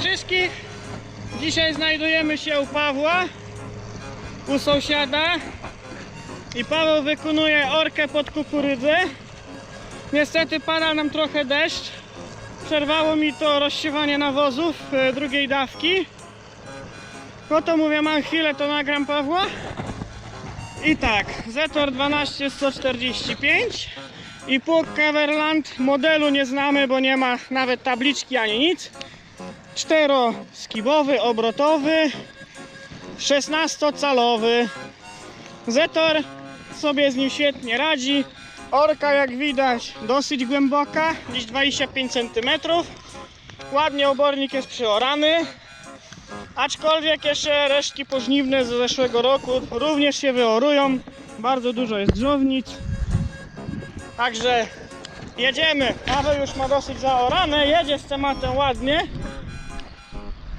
Wszystkich. Dzisiaj znajdujemy się u Pawła, u sąsiada. I Paweł wykonuje orkę pod kukurydzę. Niestety pada nam trochę deszcz. Przerwało mi to rozsiewanie nawozów e, drugiej dawki. No to mówię, mam chwilę, to nagram Pawła. I tak, Zetor 12145 i pług Coverland. Modelu nie znamy, bo nie ma nawet tabliczki ani nic. Czteroskibowy, obrotowy, 16-calowy. Zetor sobie z nim świetnie radzi. Orka jak widać dosyć głęboka, gdzieś 25 cm. Ładnie obornik jest przyorany. Aczkolwiek jeszcze resztki pożniwne z zeszłego roku również się wyorują. Bardzo dużo jest drzownic. Także jedziemy. Paweł już ma dosyć zaorane, jedzie z tematem ładnie.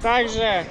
Także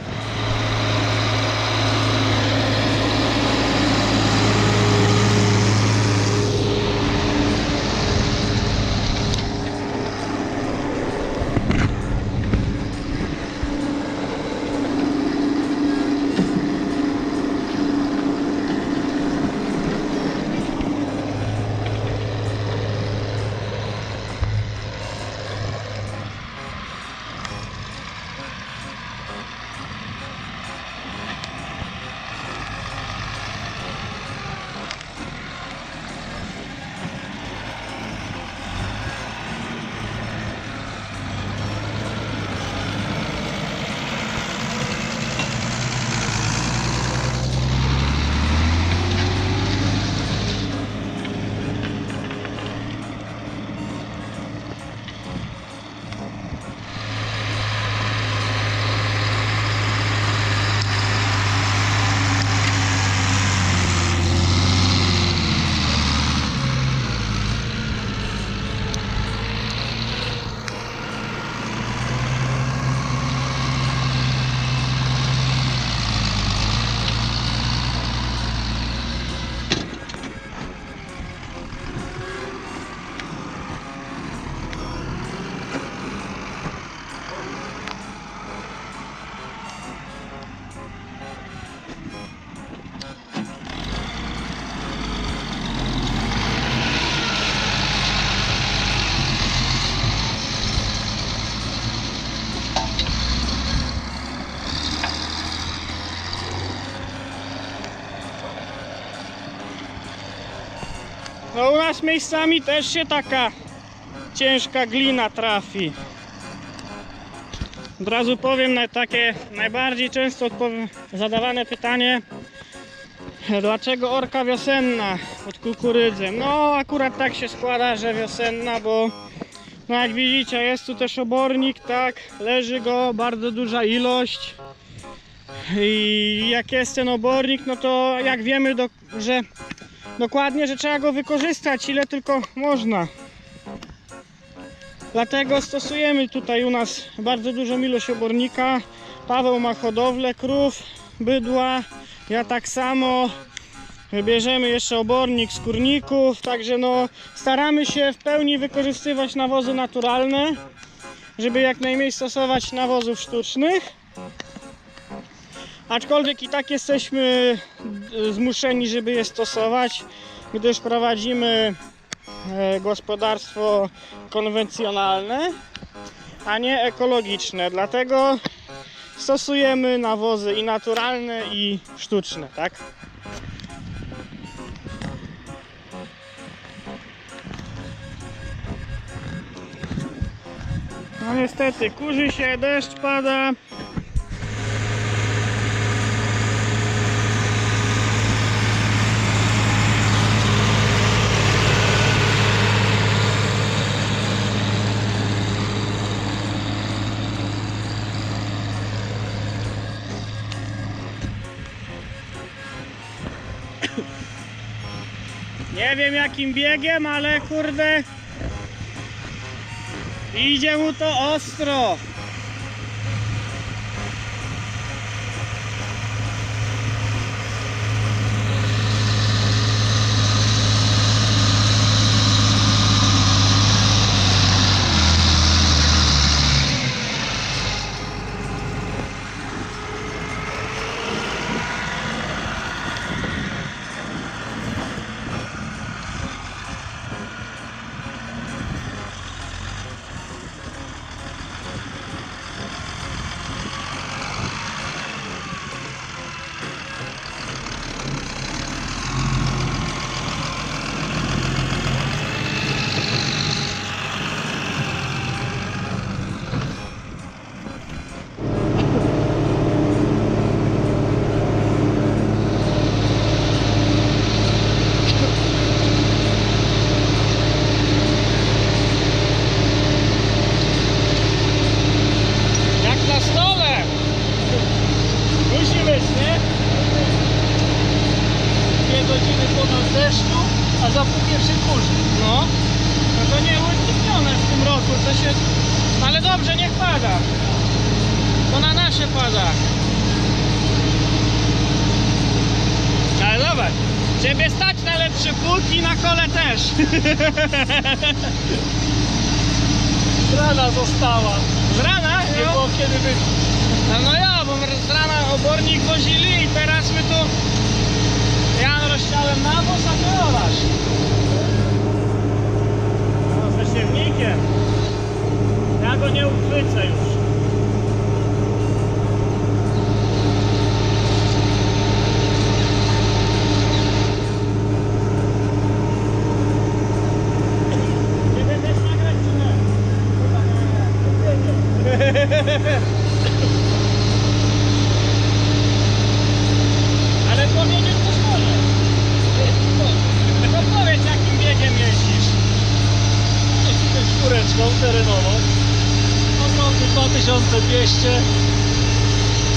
No u nas miejscami też się taka ciężka glina trafi. Od razu powiem na takie najbardziej często zadawane pytanie Dlaczego orka wiosenna pod kukurydzę? No akurat tak się składa, że wiosenna, bo no jak widzicie jest tu też obornik, tak, leży go bardzo duża ilość i jak jest ten obornik, no to jak wiemy, do, że dokładnie, że trzeba go wykorzystać ile tylko można. Dlatego stosujemy tutaj u nas bardzo dużą ilość obornika. Paweł ma hodowlę krów, bydła, ja tak samo. Bierzemy jeszcze obornik z kurników, także no staramy się w pełni wykorzystywać nawozy naturalne, żeby jak najmniej stosować nawozów sztucznych. Aczkolwiek i tak jesteśmy e, zmuszeni, żeby je stosować, gdyż prowadzimy e, gospodarstwo konwencjonalne, a nie ekologiczne. Dlatego stosujemy nawozy i naturalne, i sztuczne, tak? No niestety, kurzy się, deszcz pada. Nie wiem jakim biegiem, ale kurde Idzie mu to ostro. A za półkiem się kurzy. No, no to nie utrudnione w tym roku, to się... Ale dobrze, niech pada. To na nasze pada. Ale zobacz, ciebie stać na lepszy pług i na kole też. Z rana została. Z rana? Nie No, było kiedy być. no, no ja, bo z rana obornik wozili i teraz my tu... Ja rozciąłem nawóz, a ty olasz. No, ze siewnikiem. Ja go nie uchwycę już. Ciebie też nagrać, czy nie? Ale powiedzieć coś może. To powiedz jakim biegiem jeździsz. Jeździmy czwóreczką terenową. Obroty 2200.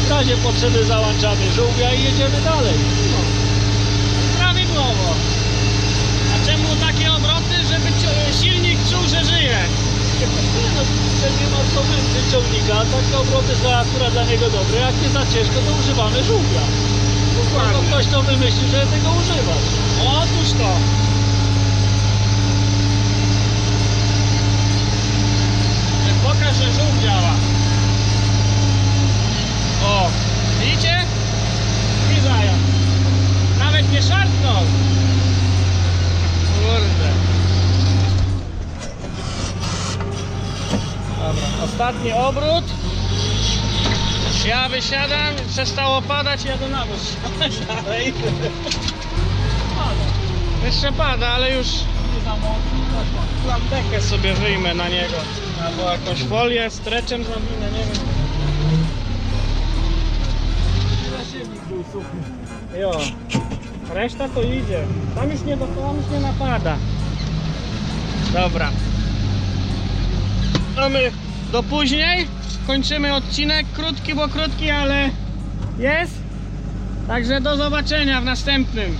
W razie potrzeby załączamy żółwia i jedziemy dalej. No. Prawidłowo. A czemu takie obroty, żeby silnik czuł, że żyje? Nie, no, że nie ma co męczyć ciągnika, takie obroty są akurat dla niego dobre. Jak nie za ciężko, to używamy żółwia. No, ktoś to wymyślił, żeby tego używać. Otóż to. Że żółw działa. O, widzicie? I zając. Nawet nie szarpnął. Kurde. Dobra, ostatni obrót. Ja wysiadam, przestało padać, jadę na wóz. Dalej. Jeszcze pada, ale już Plantekę sobie wyjmę na niego. Albo jakąś folię, streczem zawinę, nie wiem. Jo. Reszta to idzie. Tam już nie tam już nie napada. Dobra. To my do później. Kończymy odcinek. Krótki, bo krótki, ale jest. Także do zobaczenia w następnym.